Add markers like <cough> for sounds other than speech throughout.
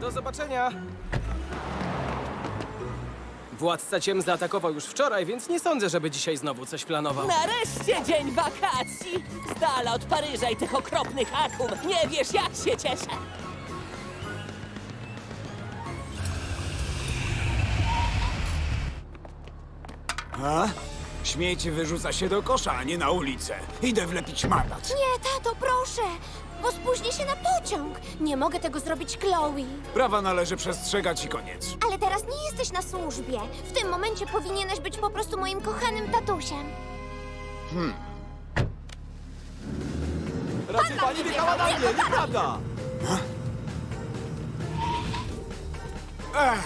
Do zobaczenia! Władca ciem zaatakował już wczoraj, więc nie sądzę, żeby dzisiaj znowu coś planował. Nareszcie dzień wakacji! Z dala od Paryża i tych okropnych akum. Nie wiesz, jak się cieszę! A? Śmieci wyrzuca się do kosza, a nie na ulicę. Idę wlepić mandat. Nie, tato, proszę, bo spóźnię się na pociąg. Nie mogę tego zrobić, Chloe. Prawa należy przestrzegać i koniec. Ale teraz nie jesteś na służbie. W tym momencie powinieneś być po prostu moim kochanym tatusiem. Raczej pani wjechała na mnie, nieprawda! Ech,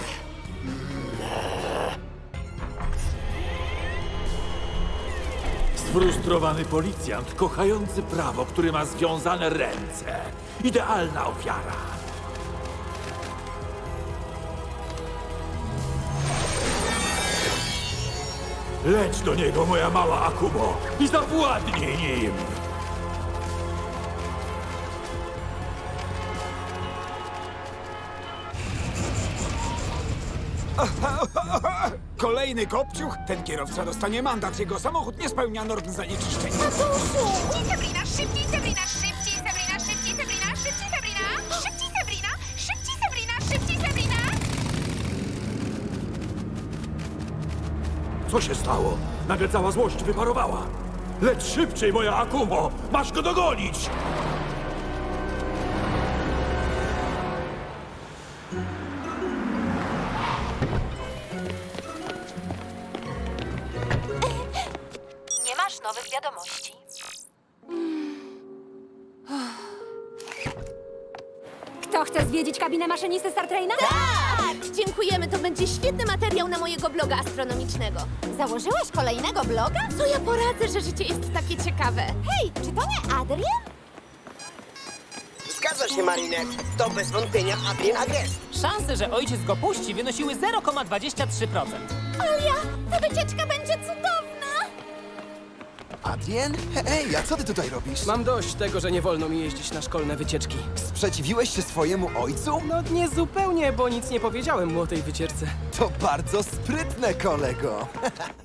Sfrustrowany policjant, kochający prawo, który ma związane ręce. Idealna ofiara. Leć do niego, moja mała Akubo, i zawładnij nim! <laughs> kolejny kopciuch. Ten kierowca dostanie mandat. Jego samochód nie spełnia norm zanieczyszczenia. Szybciej, Sabrina, szybciej, Sabrina, szybciej, Sabrina, szybciej, Sabrina, szybciej, Sabrina, szybciej, Sabrina, szybciej, Sabrina, szybciej, Sabrina. Co się stało? Nagle cała złość wyparowała. Leć szybciej, moja Akumo! Masz go dogonić! Nowych wiadomości. Kto chce zwiedzić kabinę maszynisty Star Traina? Tak! Dziękujemy, to będzie świetny materiał na mojego bloga astronomicznego. Założyłaś kolejnego bloga? Co ja poradzę, że życie jest takie ciekawe? Hej, czy to nie Adrian? Zgadza się, Marinette. To bez wątpienia Adrien Agrest. Szanse, że ojciec go puści, wynosiły 0,23%. Olia, ta wycieczka będzie cudowna! Adrien? Hej, a co ty tutaj robisz? Mam dość tego, że nie wolno mi jeździć na szkolne wycieczki. Sprzeciwiłeś się swojemu ojcu? No nie zupełnie, bo nic nie powiedziałem mu o tej wycieczce. To bardzo sprytne, kolego. <laughs>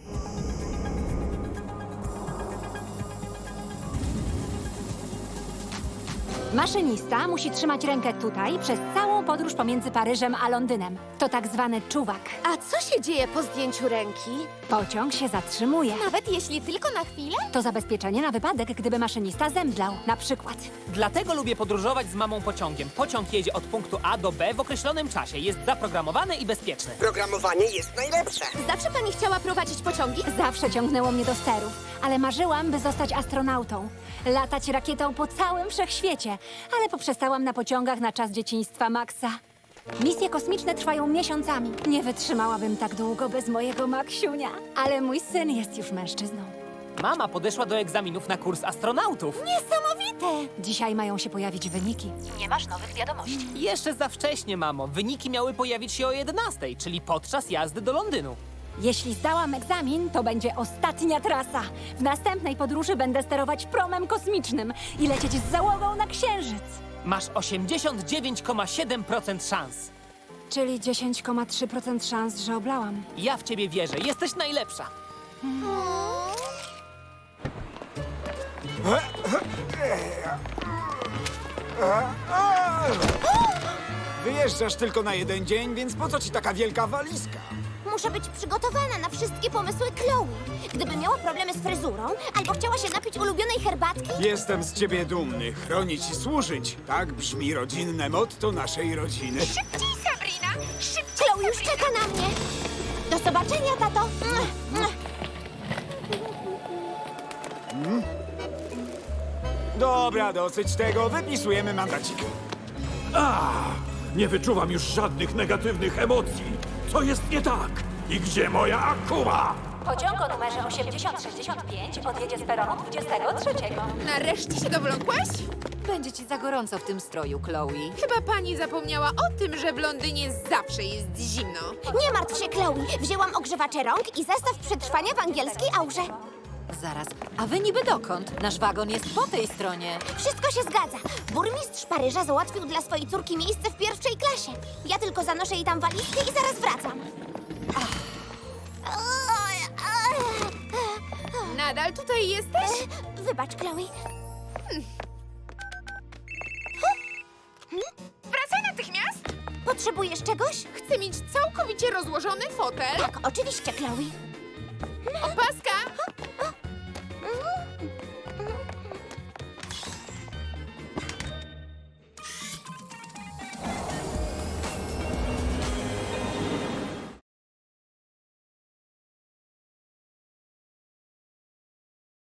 Maszynista musi trzymać rękę tutaj przez całą podróż pomiędzy Paryżem a Londynem. To tak zwany czuwak. A co się dzieje po zdjęciu ręki? Pociąg się zatrzymuje. Nawet jeśli tylko na chwilę? To zabezpieczenie na wypadek, gdyby maszynista zemdlał, na przykład. Dlatego lubię podróżować z mamą pociągiem. Pociąg jedzie od punktu A do B w określonym czasie. Jest zaprogramowany i bezpieczny. Programowanie jest najlepsze. Zawsze pani chciała prowadzić pociągi? Zawsze ciągnęło mnie do sterów, ale marzyłam, by zostać astronautą. Latać rakietą po całym wszechświecie, ale poprzestałam na pociągach na czas dzieciństwa Maxa. Misje kosmiczne trwają miesiącami. Nie wytrzymałabym tak długo bez mojego Maksiunia, ale mój syn jest już mężczyzną. Mama podeszła do egzaminów na kurs astronautów. Niesamowite! Dzisiaj mają się pojawić wyniki. Nie masz nowych wiadomości. Jeszcze za wcześnie, mamo. Wyniki miały pojawić się o 11, czyli podczas jazdy do Londynu. Jeśli zdałam egzamin, to będzie ostatnia trasa. W następnej podróży będę sterować promem kosmicznym i lecieć z załogą na Księżyc. Masz 89,7% szans. Czyli 10,3% szans, że oblałam. Ja w ciebie wierzę. Jesteś najlepsza. Wyjeżdżasz tylko na jeden dzień, więc po co ci taka wielka walizka? Muszę być przygotowana na wszystkie pomysły Chloe. Gdyby miała problemy z fryzurą, albo chciała się napić ulubionej herbatki, Jestem z ciebie dumny. Chronić i służyć. Tak brzmi rodzinne motto naszej rodziny. Szybciej, Sabrina, szybciej, Chloe już czeka na mnie. Do zobaczenia, tato. Dobra, dosyć tego. Wypisujemy mandacik. Nie wyczuwam już żadnych negatywnych emocji. Co jest nie tak? I gdzie moja Akuma? Pociąg o numerze 8065 odjedzie z peronu 23. Nareszcie się dowląkłaś? Będzie ci za gorąco w tym stroju, Chloe. Chyba pani zapomniała o tym, że w Londynie zawsze jest zimno. Nie martw się, Chloe. Wzięłam ogrzewacze rąk i zestaw przetrwania w angielskiej aurze. Zaraz, a wy niby dokąd? Nasz wagon jest po tej stronie. Wszystko się zgadza. Burmistrz Paryża załatwił dla swojej córki miejsce w pierwszej klasie. Ja tylko zanoszę jej tam walizkę i zaraz wracam. Nadal tutaj jesteś? E, Wybacz, Chloe. Wracaj natychmiast! Potrzebujesz czegoś? Chcę mieć całkowicie rozłożony fotel. Tak, oczywiście, Chloe. Opaska,